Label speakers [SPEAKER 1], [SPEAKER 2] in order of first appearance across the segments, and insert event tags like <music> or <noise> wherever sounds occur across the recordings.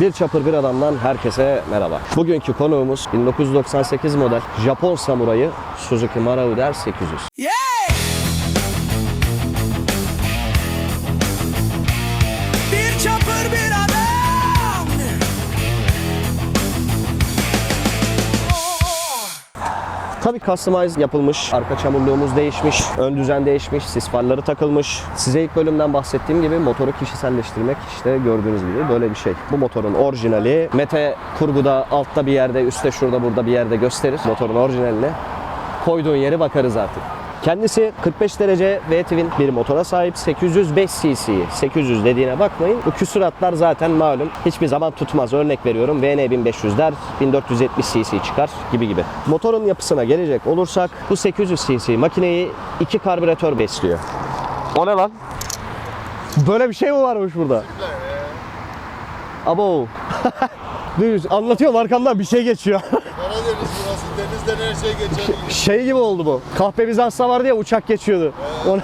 [SPEAKER 1] Bir çapır bir adamdan herkese merhaba. Bugünkü konuğumuz 1998 model Japon samurayı Suzuki Marauder 800.
[SPEAKER 2] Bir
[SPEAKER 1] Tabii customize yapılmış, arka çamurluğumuz değişmiş, ön düzen değişmiş, sis farları takılmış. Size ilk bölümden bahsettiğim gibi motoru kişiselleştirmek işte gördüğünüz gibi böyle bir şey. Bu motorun orijinali. Mete kurguda altta bir yerde, üstte şurada burada bir yerde gösterir motorun orijinaline. Koyduğun yeri bakarız artık. Kendisi 45 derece V-twin bir motora sahip 805 cc. 800 dediğine bakmayın. Bu küsuratlar zaten malum. Hiçbir zaman tutmaz. Örnek veriyorum VN 1500 der 1470 cc çıkar gibi gibi. Motorun yapısına gelecek olursak bu 800 cc makineyi iki karbüratör besliyor. O ne lan? Böyle bir şey mi varmış burada? Abo. <laughs> Düz anlatıyorum arkamdan bir şey geçiyor.
[SPEAKER 3] Karadeniz burası. Denizden her şey geçer.
[SPEAKER 1] Şey gibi oldu bu. Kahpe Bizans'ta vardı ya uçak geçiyordu. Onu-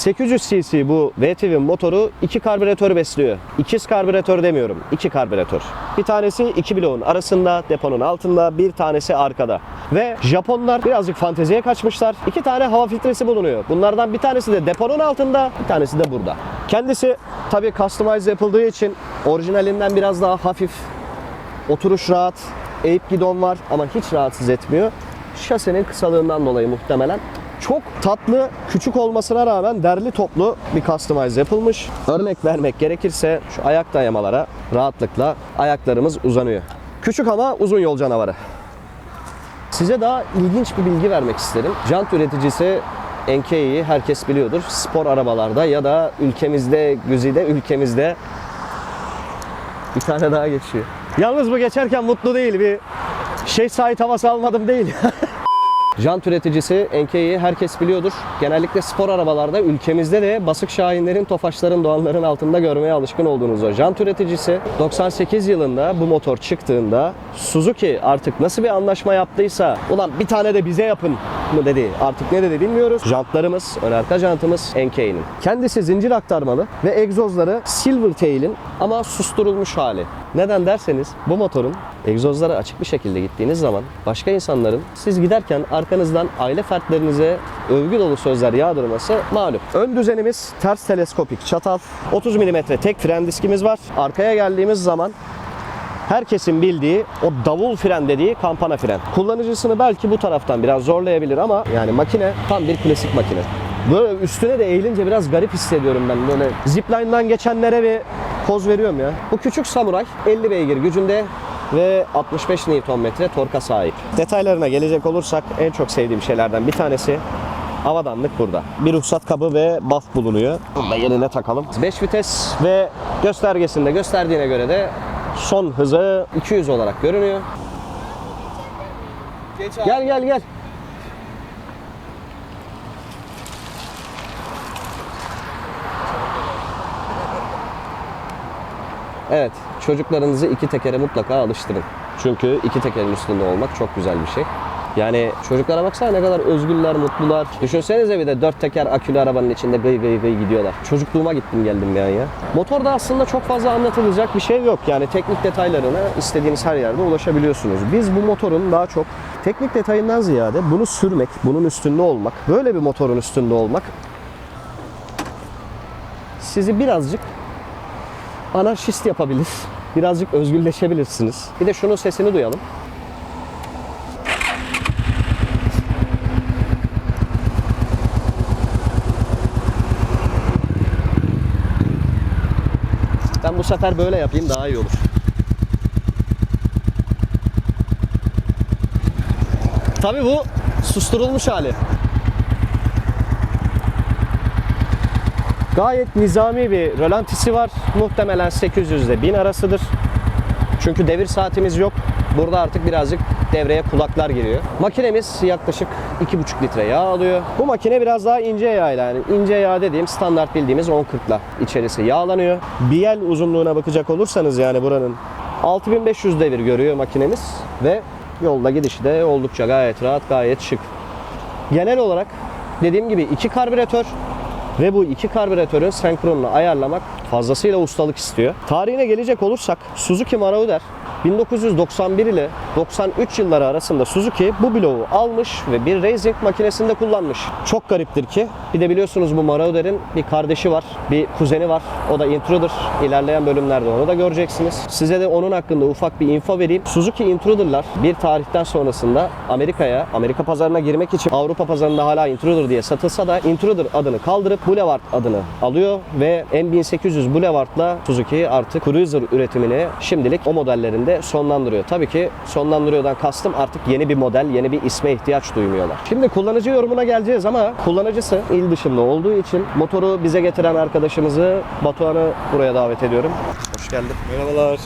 [SPEAKER 1] 800 cc bu V-twin motoru iki karbüratör besliyor. İkiz karbüratör demiyorum. iki karbüratör. Bir tanesi iki bloğun arasında, deponun altında, bir tanesi arkada. Ve Japonlar birazcık fanteziye kaçmışlar. İki tane hava filtresi bulunuyor. Bunlardan bir tanesi de deponun altında, bir tanesi de burada. Kendisi tabii customize yapıldığı için orijinalinden biraz daha hafif, Oturuş rahat, eğip gidon var ama hiç rahatsız etmiyor. Şasenin kısalığından dolayı muhtemelen. Çok tatlı, küçük olmasına rağmen derli toplu bir customize yapılmış. Örnek vermek gerekirse şu ayak dayamalara rahatlıkla ayaklarımız uzanıyor. Küçük ama uzun yol canavarı. Size daha ilginç bir bilgi vermek isterim. Jant üreticisi NK'yi herkes biliyordur. Spor arabalarda ya da ülkemizde, güzide ülkemizde bir tane daha geçiyor. Yalnız bu geçerken mutlu değil. Bir şey sahip havası almadım değil. <laughs> Jant üreticisi NK'yi herkes biliyordur. Genellikle spor arabalarda ülkemizde de basık şahinlerin, tofaşların, doğanların altında görmeye alışkın olduğunuz o jant üreticisi 98 yılında bu motor çıktığında Suzuki artık nasıl bir anlaşma yaptıysa ulan bir tane de bize yapın mı dedi. Artık ne dedi bilmiyoruz. Jantlarımız, ön arka jantımız NK'nin. Kendisi zincir aktarmalı ve egzozları Silvertail'in ama susturulmuş hali. Neden derseniz bu motorun egzozları açık bir şekilde gittiğiniz zaman başka insanların siz giderken arkanızdan aile fertlerinize övgü dolu sözler yağdırması malum. Ön düzenimiz ters teleskopik çatal. 30 mm tek fren diskimiz var. Arkaya geldiğimiz zaman herkesin bildiği o davul fren dediği kampana fren. Kullanıcısını belki bu taraftan biraz zorlayabilir ama yani makine tam bir klasik makine. Böyle üstüne de eğilince biraz garip hissediyorum ben. Böyle zipline'dan geçenlere bir poz veriyorum ya. Bu küçük samuray 50 beygir gücünde ve 65 Nm torka sahip. Detaylarına gelecek olursak en çok sevdiğim şeylerden bir tanesi Havadanlık burada. Bir ruhsat kabı ve buff bulunuyor. Bunu da yerine takalım. 5 vites ve göstergesinde gösterdiğine göre de son hızı 200 olarak görünüyor. Gel gel gel. Evet, çocuklarınızı iki tekere mutlaka alıştırın. Çünkü iki tekerin üstünde olmak çok güzel bir şey. Yani çocuklara baksana ne kadar özgürler, mutlular. Düşünsenize bir de dört teker akülü arabanın içinde gıy gıy gıy gidiyorlar. Çocukluğuma gittim geldim yani ya. Motorda aslında çok fazla anlatılacak bir şey yok. Yani teknik detaylarına istediğiniz her yerde ulaşabiliyorsunuz. Biz bu motorun daha çok teknik detayından ziyade bunu sürmek, bunun üstünde olmak, böyle bir motorun üstünde olmak sizi birazcık anarşist yapabilir. Birazcık özgürleşebilirsiniz. Bir de şunun sesini duyalım. Ben bu sefer böyle yapayım daha iyi olur. Tabii bu susturulmuş hali. Gayet nizami bir rölantisi var. Muhtemelen 800 ile 1000 arasıdır. Çünkü devir saatimiz yok. Burada artık birazcık devreye kulaklar giriyor. Makinemiz yaklaşık 2,5 litre yağ alıyor. Bu makine biraz daha ince yağ yani ince yağ dediğim standart bildiğimiz 10-40 ile içerisi yağlanıyor. Biel uzunluğuna bakacak olursanız yani buranın 6500 devir görüyor makinemiz ve yolda gidişi de oldukça gayet rahat, gayet şık. Genel olarak Dediğim gibi iki karbüratör ve bu iki karbüratörün senkronunu ayarlamak fazlasıyla ustalık istiyor. Tarihine gelecek olursak Suzuki Marauder 1991 ile 93 yılları arasında Suzuki bu bloğu almış ve bir racing makinesinde kullanmış. Çok gariptir ki bir de biliyorsunuz bu Marauder'in bir kardeşi var, bir kuzeni var. O da Intruder. İlerleyen bölümlerde onu da göreceksiniz. Size de onun hakkında ufak bir info vereyim. Suzuki Intruder'lar bir tarihten sonrasında Amerika'ya, Amerika pazarına girmek için Avrupa pazarında hala Intruder diye satılsa da Intruder adını kaldırıp Boulevard adını alıyor ve M1800 Boulevard'la Suzuki artık Cruiser üretimini şimdilik o modellerinde sonlandırıyor. Tabii ki sonlandırıyordan kastım artık yeni bir model, yeni bir isme ihtiyaç duymuyorlar. Şimdi kullanıcı yorumuna geleceğiz ama kullanıcısı il dışında olduğu için motoru bize getiren arkadaşımızı Batuhan'ı buraya davet ediyorum. Hoş geldin.
[SPEAKER 4] Merhabalar.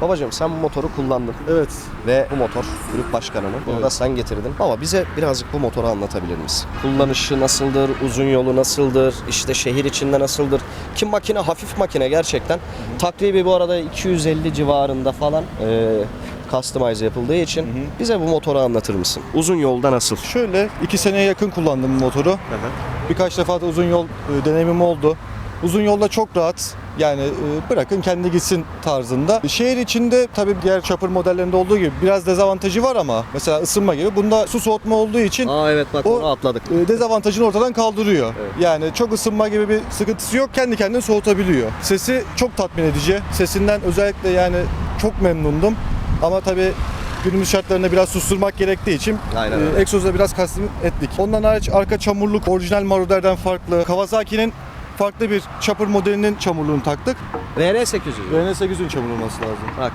[SPEAKER 1] Babacığım sen bu motoru kullandın
[SPEAKER 4] Evet.
[SPEAKER 1] ve bu motor kulüp başkanını bunu
[SPEAKER 4] Evet.
[SPEAKER 1] da sen getirdin. Ama bize birazcık bu motoru anlatabilir misin? Kullanışı nasıldır, uzun yolu nasıldır, işte şehir içinde nasıldır? Ki makine hafif makine gerçekten. Takribi bu arada 250 civarında falan e, customize yapıldığı için bize bu motoru anlatır mısın? Uzun yolda nasıl?
[SPEAKER 4] Şöyle iki seneye yakın kullandım bu motoru. Birkaç defa da uzun yol e, deneyimim oldu. Uzun yolda çok rahat. Yani e, bırakın kendi gitsin tarzında. Şehir içinde tabii diğer chopper modellerinde olduğu gibi biraz dezavantajı var ama mesela ısınma gibi. Bunda su soğutma olduğu için
[SPEAKER 1] Aa evet bak
[SPEAKER 4] O-
[SPEAKER 1] onu atladık.
[SPEAKER 4] e, dezavantajını ortadan kaldırıyor.
[SPEAKER 1] Evet.
[SPEAKER 4] Yani çok ısınma gibi bir sıkıntısı yok. Kendi kendini soğutabiliyor. Sesi çok tatmin edici. Sesinden özellikle yani çok memnundum. Ama tabii günümüz şartlarında biraz susturmak gerektiği için
[SPEAKER 1] Aynen
[SPEAKER 4] e, biraz kastım ettik. Ondan hariç arka çamurluk orijinal Marauder'den farklı. Kawasaki'nin farklı bir chopper modelinin çamurluğunu taktık.
[SPEAKER 1] RN 800.
[SPEAKER 4] RN800'ün çamurluğu olması lazım.
[SPEAKER 1] Bak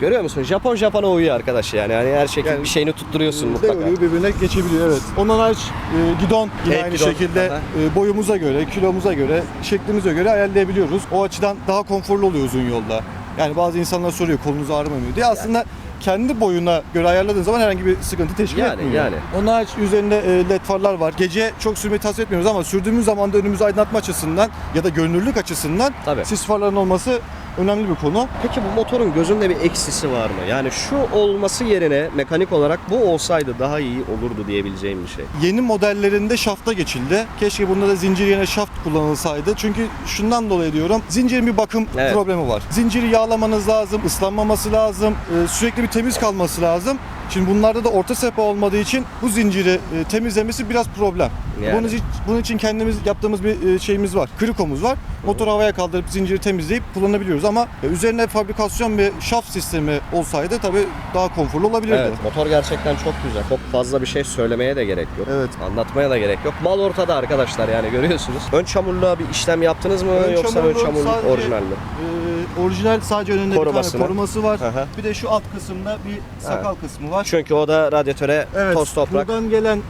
[SPEAKER 1] görüyor musun? Japon Japon'a uyuyor arkadaş yani. Hani her şekilde
[SPEAKER 4] Yani-
[SPEAKER 1] bir şeyini tutturuyorsun mutlaka.
[SPEAKER 4] Devriyor birbirine geçebiliyor evet. Ondan hariç e, gidon yine
[SPEAKER 1] Tek
[SPEAKER 4] aynı
[SPEAKER 1] gidon.
[SPEAKER 4] şekilde
[SPEAKER 1] Aha.
[SPEAKER 4] e, boyumuza göre, kilomuza göre, şeklimize göre ayarlayabiliyoruz. O açıdan daha konforlu oluyor uzun yolda. Yani bazı insanlar soruyor kolunuz ağrımıyor diye. Aslında kendi boyuna göre ayarladığın zaman herhangi bir sıkıntı teşkil
[SPEAKER 1] Yani,
[SPEAKER 4] etmiyor.
[SPEAKER 1] yani.
[SPEAKER 4] Onun hariç üzerinde e, led farlar var. Gece çok sürmeyi tavsiye etmiyoruz ama sürdüğümüz zaman da önümüzü aydınlatma açısından ya da görünürlük açısından
[SPEAKER 1] Tabii.
[SPEAKER 4] sis farların olması önemli bir konu.
[SPEAKER 1] Peki bu motorun gözünde bir eksisi var mı? Yani şu olması yerine mekanik olarak bu olsaydı daha iyi olurdu diyebileceğim bir şey.
[SPEAKER 4] Yeni modellerinde şafta geçildi. Keşke bunda da zincir yerine şaft kullanılsaydı. Çünkü şundan dolayı diyorum. Zincirin bir bakım
[SPEAKER 1] Evet.
[SPEAKER 4] problemi var. Zinciri yağlamanız lazım, ıslanmaması lazım, e, sürekli bir temiz kalması lazım. Şimdi bunlarda da orta sepa olmadığı için bu zinciri e, temizlemesi biraz problem.
[SPEAKER 1] Yani.
[SPEAKER 4] Bunun, için, bunun için kendimiz yaptığımız bir e, şeyimiz var. Krikomuz var. Motoru havaya kaldırıp zinciri temizleyip kullanabiliyoruz ama e, üzerine fabrikasyon bir şaft sistemi olsaydı tabii daha konforlu olabilirdi.
[SPEAKER 1] Evet, motor gerçekten çok güzel. Çok fazla bir şey söylemeye de gerek yok.
[SPEAKER 4] Evet.
[SPEAKER 1] Anlatmaya da gerek yok. Mal ortada arkadaşlar yani görüyorsunuz. Ön çamurluğa bir işlem yaptınız mı
[SPEAKER 4] Ön
[SPEAKER 1] yoksa ön çamurluk
[SPEAKER 4] sadece-
[SPEAKER 1] orijinal mi?
[SPEAKER 4] Ee, orijinal sadece önünde
[SPEAKER 1] Korumasını.
[SPEAKER 4] bir tane koruması var.
[SPEAKER 1] Aha.
[SPEAKER 4] Bir de şu alt kısımda bir sakal kısmı var.
[SPEAKER 1] Çünkü o da radyatöre
[SPEAKER 4] Evet,
[SPEAKER 1] toz toprak.
[SPEAKER 4] buradan gelen e,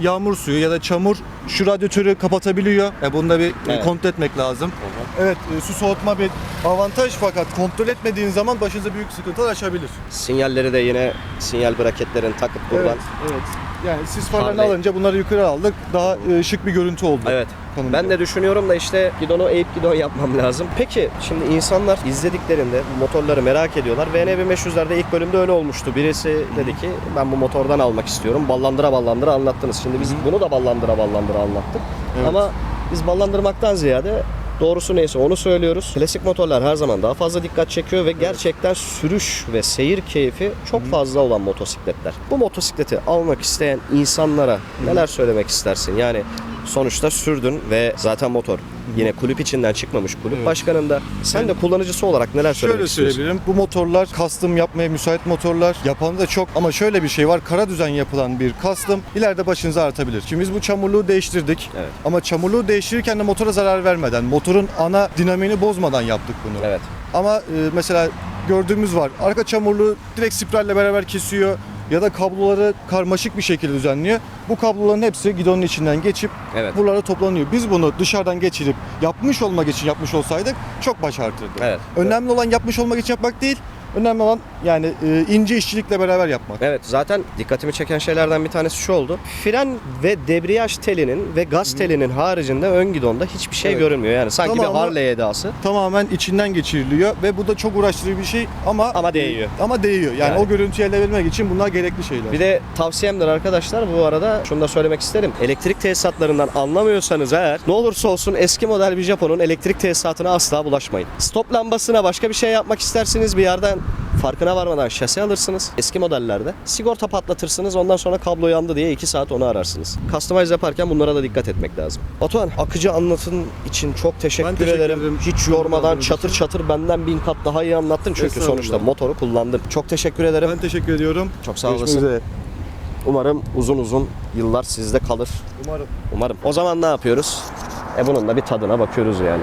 [SPEAKER 4] yağmur suyu ya da çamur şu radyatörü kapatabiliyor. E, bunu da bir e,
[SPEAKER 1] Evet.
[SPEAKER 4] kontrol etmek lazım. Evet, e, su soğutma bir avantaj fakat kontrol etmediğin zaman başınıza büyük sıkıntılar açabilir.
[SPEAKER 1] Sinyalleri de yine sinyal braketlerin takıp buradan.
[SPEAKER 4] Evet, evet. Yani sis farlarını
[SPEAKER 1] Harley.
[SPEAKER 4] alınca bunları yukarı aldık. Daha e, şık bir görüntü oldu.
[SPEAKER 1] Evet.
[SPEAKER 4] konumda.
[SPEAKER 1] Ben de düşünüyorum da işte gidonu eğip gidon yapmam lazım. Peki şimdi insanlar izlediklerinde bu motorları merak ediyorlar. VN1500'lerde ilk bölümde öyle olmuştu. Birisi dedi ki ben bu motordan almak istiyorum. Ballandıra ballandıra anlattınız. Şimdi biz bunu da ballandıra ballandıra anlattık.
[SPEAKER 4] Evet.
[SPEAKER 1] Ama biz ballandırmaktan ziyade Doğrusu neyse onu söylüyoruz. Klasik motorlar her zaman daha fazla dikkat çekiyor ve gerçekten sürüş ve seyir keyfi çok fazla olan motosikletler. Bu motosikleti almak isteyen insanlara neler söylemek istersin? Yani sonuçta sürdün ve zaten motor yine kulüp içinden çıkmamış kulüp
[SPEAKER 4] Evet.
[SPEAKER 1] başkanında. Sen de kullanıcısı olarak neler söylemek
[SPEAKER 4] Şöyle
[SPEAKER 1] istiyorsun?
[SPEAKER 4] söyleyebilirim. Bu motorlar custom yapmaya müsait motorlar. Yapanı da çok ama şöyle bir şey var. Kara düzen yapılan bir custom ileride başınızı artabilir. Şimdi biz bu çamurluğu değiştirdik.
[SPEAKER 1] Evet.
[SPEAKER 4] Ama çamurluğu değiştirirken de motora zarar vermeden, motorun ana dinamiğini bozmadan yaptık bunu.
[SPEAKER 1] Evet.
[SPEAKER 4] Ama e, mesela gördüğümüz var. Arka çamurluğu direkt spiralle beraber kesiyor ya da kabloları karmaşık bir şekilde düzenliyor. Bu kabloların hepsi gidonun içinden geçip
[SPEAKER 1] Evet.
[SPEAKER 4] buralara toplanıyor. Biz bunu dışarıdan geçirip yapmış olmak için yapmış olsaydık çok baş artırdı.
[SPEAKER 1] Evet.
[SPEAKER 4] Önemli olan yapmış olmak için yapmak değil, Önemli olan yani e, ince işçilikle beraber yapmak.
[SPEAKER 1] Evet zaten dikkatimi çeken şeylerden bir tanesi şu oldu. Fren ve debriyaj telinin ve gaz telinin haricinde ön gidonda hiçbir şey
[SPEAKER 4] Evet.
[SPEAKER 1] görünmüyor. Yani sanki bir
[SPEAKER 4] Tamamı-
[SPEAKER 1] Harley edası.
[SPEAKER 4] Tamamen içinden geçiriliyor ve bu da çok uğraştırıcı bir şey ama
[SPEAKER 1] Ama değiyor.
[SPEAKER 4] Ama değiyor. Yani,
[SPEAKER 1] Yani.
[SPEAKER 4] o görüntüyü elde edebilmek için bunlar gerekli şeyler.
[SPEAKER 1] Bir de tavsiyemdir arkadaşlar bu arada şunu da söylemek isterim. Elektrik tesisatlarından anlamıyorsanız eğer ne olursa olsun eski model bir Japon'un elektrik tesisatına asla bulaşmayın. Stop lambasına başka bir şey yapmak isterseniz bir yerden farkına varmadan şase alırsınız. Eski modellerde. Sigorta patlatırsınız ondan sonra kablo yandı diye 2 saat onu ararsınız. Customize yaparken bunlara da dikkat etmek lazım. Batuhan akıcı anlatın için çok teşekkür,
[SPEAKER 4] Ben teşekkür
[SPEAKER 1] ederim.
[SPEAKER 4] ederim.
[SPEAKER 1] Hiç yormadan çatır çatır benden bin kat daha iyi anlattın çünkü sonuçta motoru kullandın. Çok teşekkür ederim.
[SPEAKER 4] ben teşekkür ediyorum.
[SPEAKER 1] Çok sağ
[SPEAKER 4] Görüşmek
[SPEAKER 1] olasın.
[SPEAKER 4] üzere.
[SPEAKER 1] Umarım uzun uzun yıllar sizde kalır.
[SPEAKER 4] Umarım.
[SPEAKER 1] Umarım. O zaman ne yapıyoruz? E bunun da bir tadına bakıyoruz yani.